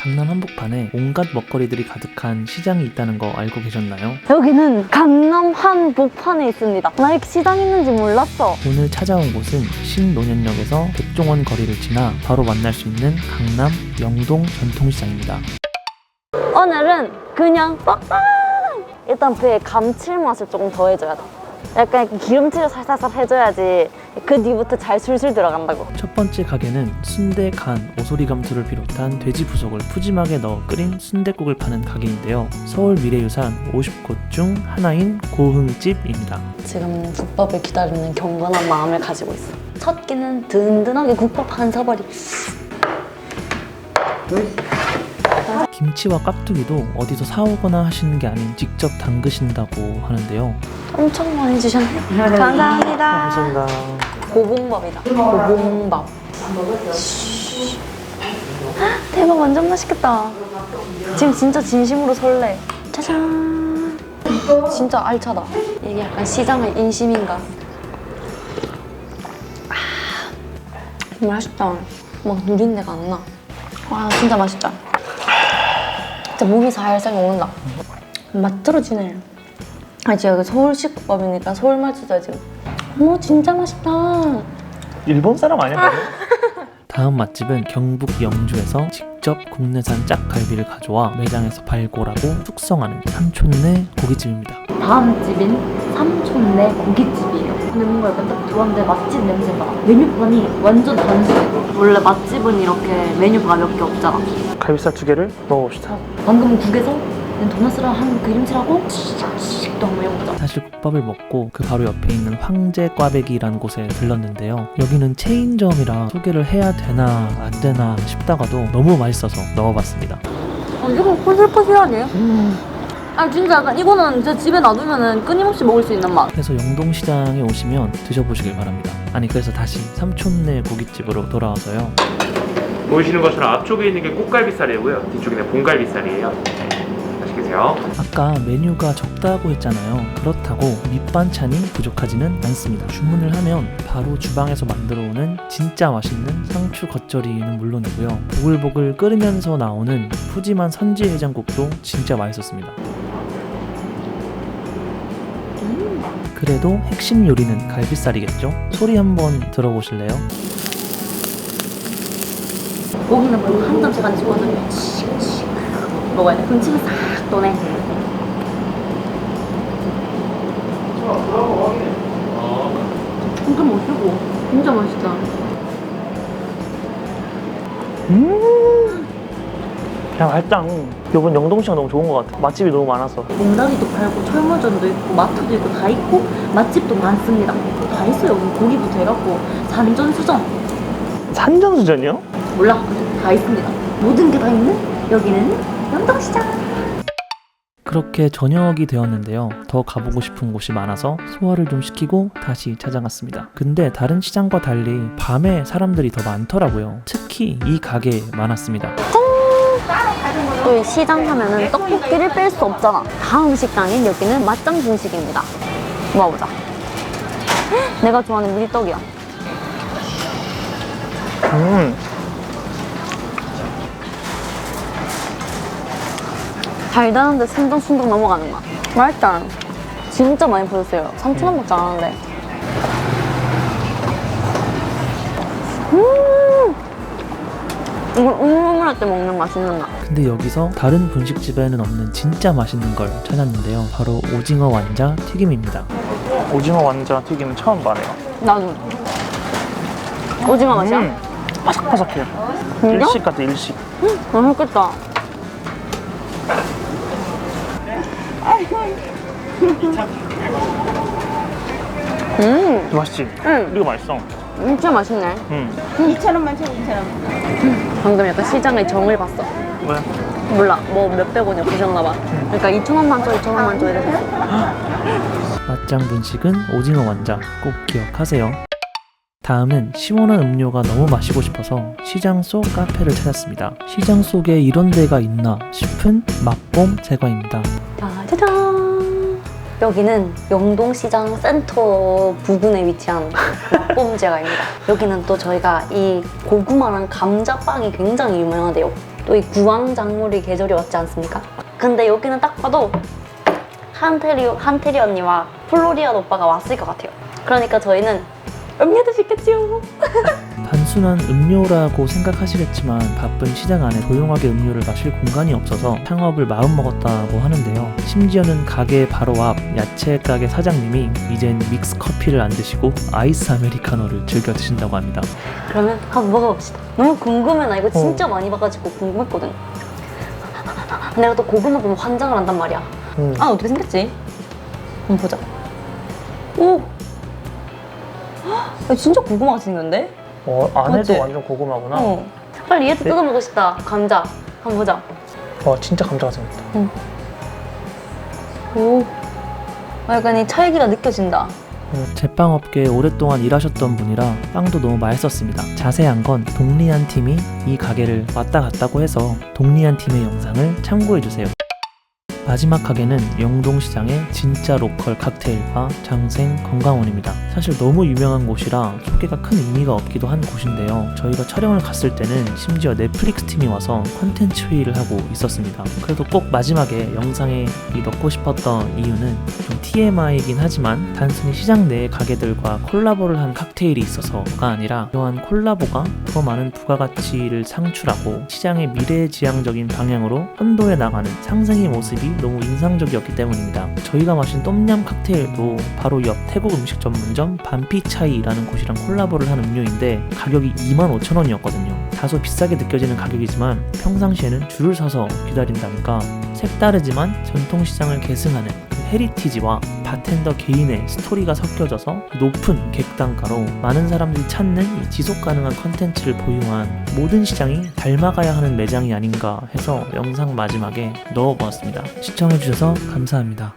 강남 한복판에 온갖 먹거리들이 가득한 시장이 있다는 거 알고 계셨나요? 여기는 강남 한복판에 있습니다. 나 이렇게 시장 있는지 몰랐어. 오늘 찾아온 곳은 신논현역에서 백종원 거리를 지나 바로 만날 수 있는 강남 영동 전통시장입니다. 오늘은 그냥 빡빡! 일단 그의 감칠맛을 조금 더해줘야 돼. 약간 이렇게 기름칠을 살살살 해줘야지 그 뒤부터 잘 술술 들어간다고. 첫 번째 가게는 순대, 간, 오소리 감투를 비롯한 돼지 부속을 푸짐하게 넣어 끓인 순대국을 파는 가게인데요. 서울 미래유산 50곳 중 하나인 고흥집입니다. 지금 국밥을 기다리는 경건한 마음을 가지고 있어. 첫 끼는 든든하게 국밥 한 사발이. 김치와 깍두기도 어디서 사오거나 하시는 게 아닌 직접 담그신다고 하는데요. 엄청 많이 주셨네. 감사합니다. 감사합니다. 고봉밥이다. 고봉밥. 대박 완전 맛있겠다. 지금 진짜 진심으로 설레. 짜잔. 진짜 알차다. 이게 약간 시장의 인심인가. 아, 맛있다. 막 누린내가 안 나. 와 진짜 맛있다. 진짜 몸이 살살 녹는다. 맛 떨어지네. 아 진짜 여기 서울식 국밥이니까 서울 맛이다 지금. 어머 진짜 맛있다. 일본 사람 아니야? 다음 맛집은 경북 영주에서 직접 국내산 짝갈비를 가져와 매장에서 발골하고 숙성하는 삼촌네 고깃집입니다. 다음 집인 삼촌네 고깃집이에요. 근데 뭔가 약간 딱 들어왔는데 맛집 냄새가 나. 메뉴판이 완전 단순해. 원래 맛집은 이렇게 메뉴가 몇 개 없잖아. 갈비살 두 개를 먹어봅시다. 방금 국에서 도넛이랑 한 그림칠하고 씩씩 또 한번 해보자. 사실 국밥을 먹고 그 바로 옆에 있는 황제 꽈배기라는 곳에 들렀는데요. 여기는 체인점이라 소개를 해야 되나 안 되나 싶다가도 너무 맛있어서 넣어봤습니다. 아, 이거 포슬포슬하네. 아 진짜 약간 이거는 진짜 집에 놔두면은 끊임없이 먹을 수 있는 맛. 그래서 영동시장에 오시면 드셔보시길 바랍니다. 아니 그래서 다시 삼촌네 고깃집으로 돌아와서요. 보이시는 것처럼 앞쪽에 있는 게 꽃갈비살이고요. 뒤쪽에 는 봉갈비살이에요. 맛있게 드세요. 아까 메뉴가 적다고 했잖아요. 그렇다고 밑반찬이 부족하지는 않습니다. 주문을 하면 바로 주방에서 만들어 오는 진짜 맛있는 상추 겉절이는 물론이고요. 보글보글 끓으면서 나오는 푸짐한 선지 해장국도 진짜 맛있었습니다. 그래도 핵심 요리는 갈비살이겠죠? 소리 한번 들어보실래요? 고기는 뭐 한 점씩 안 집어넣으면 씩씩 먹어야 돼. 그럼 침이 싹 도네. 진짜 맛있고 진짜 맛있다. 그냥 일단 이번 영동시장 너무 좋은 것 같아. 맛집이 너무 많아서. 봉다리도 팔고 철물점도 있고 마트도 있고 다 있고 맛집도 많습니다. 다 있어요. 고기부터 해갖고 산전수전 산전수전이요? 몰라 다 있습니다. 모든 게 다 있는 여기는 영동시장. 그렇게 저녁이 되었는데요. 더 가보고 싶은 곳이 많아서 소화를 좀 시키고 다시 찾아갔습니다. 근데 다른 시장과 달리 밤에 사람들이 더 많더라고요. 특히 이 가게에 많았습니다. 또이 시장 하면은 떡볶이를 뺄 수 없잖아. 다음 식당인 여기는 맛장 분식입니다. 먹어보자. 헉, 내가 좋아하는 미리떡이야. 음, 달달한데 순둥순둥 넘어가는 맛. 맛있다. 진짜 많이 보였어요. 3,000원밖에 안 하는데. 음! 이걸 우물우물할 때 먹는 맛있는 맛. 근데 여기서 다른 분식집에는 없는 진짜 맛있는 걸 찾았는데요. 바로 오징어 완자 튀김입니다. 오징어 완자 튀김은 처음 봐네요. 나도. 오징어 맛이야? 음, 바삭바삭해요. 진짜? 일식 같아, 일식. 맛있겠다. 음, 맛있지? 응, 이거 맛있어. 진짜 맛있네. 음. 2,000원만 줘, 2,000원. 방금 약간 시장의 정을 봤어. 왜? 몰라, 뭐 몇백 원이 보셨나 봐. 그러니까 2,000원만 줘, 2,000원만 줘 이래서. 맛장 분식은 오징어 완자 꼭 기억하세요. 다음은 시원한 음료가 너무 마시고 싶어서 시장 속 카페를 찾았습니다. 시장 속에 이런 데가 있나 싶은 맛봄 제과입니다. 짜잔. 여기는 영동시장 센터 부근에 위치한 봄제가입니다. 여기는 또 저희가 이 고구마랑 감자빵이 굉장히 유명한데요. 또또이 구황작물이 계절이 왔지 않습니까? 근데 여기는 딱 봐도 한테리, 한테리 언니와 플로리안 오빠가 왔을 것 같아요. 그러니까 저희는 음료도 시켰지요. 단순한 음료라고 생각하시겠지만 바쁜 시장 안에 조용하게 음료를 마실 공간이 없어서 창업을 마음먹었다고 하는데요. 심지어는 가게 바로 앞 야채 가게 사장님이 이젠 믹스 커피를 안 드시고 아이스 아메리카노를 즐겨 드신다고 합니다. 그러면 한번 먹어봅시다. 너무 궁금해. 나 이거 진짜 많이 봐가지고 궁금했거든. 내가 또 고구마 보면 환장을 한단 말이야. 음. 아 어떻게 생겼지? 한번 보자. 오! 야, 진짜 고구마 같이 생겼는데? 어, 안에도 맞지? 완전 고구마구나. 어. 빨리 얘도 네. 뜯어먹고 싶다. 감자. 한번 보자. 와 진짜 감자가 생겼다. 오. 아, 약간 이 찰기가 느껴진다. 제빵업계에 오랫동안 일하셨던 분이라 빵도 너무 맛있었습니다. 자세한 건 동리안 팀이 이 가게를 왔다 갔다고 해서 동리안 팀의 영상을 참고해주세요. 마지막 가게는 영동시장의 진짜 로컬 칵테일바 장생 건강원입니다. 사실 너무 유명한 곳이라 소개가 큰 의미가 없기도 한 곳인데요. 저희가 촬영을 갔을 때는 심지어 넷플릭스 팀이 와서 컨텐츠 회의를 하고 있었습니다. 그래도 꼭 마지막에 영상에 이 넣고 싶었던 이유는 좀 TMI이긴 하지만 단순히 시장 내 가게들과 콜라보를 한 칵테일이 있어서가 아니라 이러한 콜라보가 더 많은 부가가치를 상출하고 시장의 미래지향적인 방향으로 선도해 나가는 상생의 모습이 너무 인상적이었기 때문입니다. 저희가 마신 똠얌 칵테일도 바로 옆 태국 음식 전문 점 반피차이라는 곳이랑 콜라보를 한 음료인데 가격이 25,000원이었거든요. 다소 비싸게 느껴지는 가격이지만 평상시에는 줄을 서서 기다린다니까 색다르지만 전통시장을 계승하는 그 헤리티지와 바텐더 개인의 스토리가 섞여져서 높은 객단가로 많은 사람들이 찾는 이 지속 가능한 컨텐츠를 보유한 모든 시장이 닮아가야 하는 매장이 아닌가 해서 영상 마지막에 넣어보았습니다. 시청해주셔서 감사합니다.